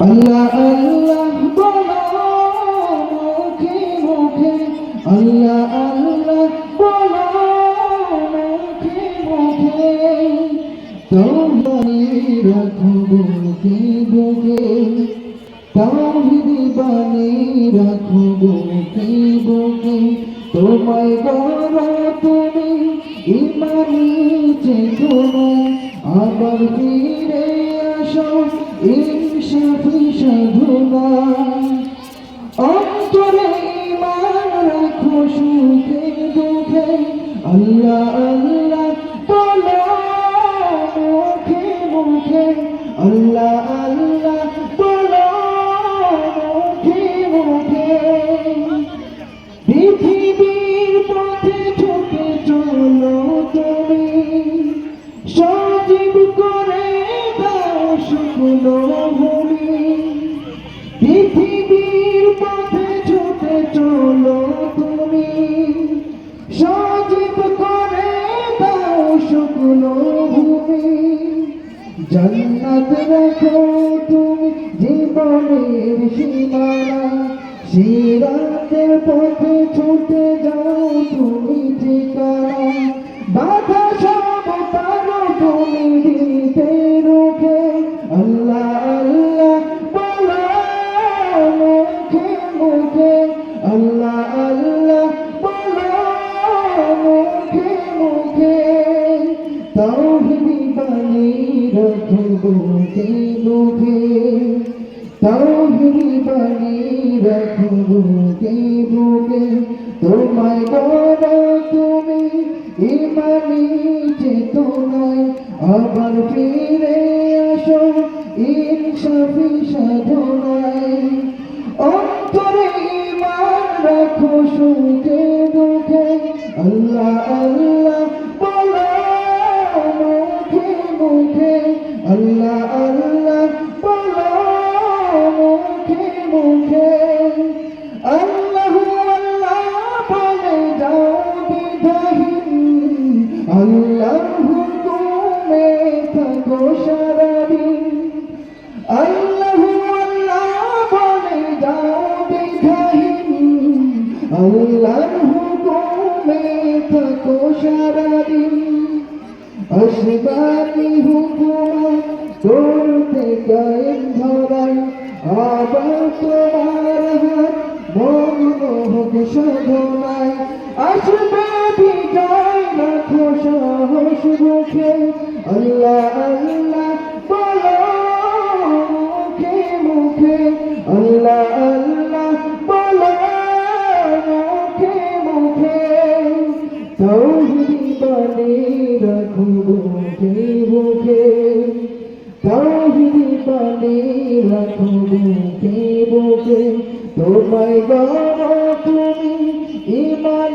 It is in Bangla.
আল্লাহ আল্লাহ বলো মুখে মুখে আল্লাহ আল্লাহ বলো মুখে মুখে তোমায় রাখো বুকে বুকে তাহিদি বানি রাখো বুকে বুকে তোমায় গড়া তুমি ইমানি চেতনা আবার ফিরে আসো ইনসাফি সাধনা অন্তরে ইমান রাখো সুখে দুঃখে। আল্লাহ আল্লাহ বলো মুখে মুখে। আল্লাহ আল্লাহ বলো মুখে মুখে। পৃথিবীর পথে ছুটে চলো তুমি। সজীব করে দাও ভূমি পৃথিবীর পথে ছুটে চলো তুমি। সজীব করে দাও শুকনো ভূমি। জন্নত রাখো তুমি জীবনের সীমানা। সিরাতের পথে ছুটে যাও তুমি তাওহীদ বানি রাখো বুকে বুকে তাওহীদ বানি রাখো বুকে বুকে তোমায় আবার ফিরে আসো ইনসাফি সাধনায় অন্তরে ইমান রাখো সুখে দুঃখে আল্লাহ আল্লাহ বলো মুখে মুখে। আল্লাহ আল্লাহ বলে যাও বিধাহীন আল্লাহ হুকুমে থাকো সারাদিন। আল্লাহ আল্লাহ বলে যাও বিধাহীন আল্লাহ হুকুমে থাকো সারাদিন। আসবানি হুকুমা করতে কায়েম ধরাই আবার তোমার হাত মগ্ন হোক সাধনায় আসবে বিজয়, রাখো সাহস মুখে। আল্লাহ আল্লাহ, বলো মুখে মুখে। আল্লাহ আল্লাহ, বলো মুখে মুখে। তৌহিদি বাণী রাখো তোমায় গণ তুমি ইমান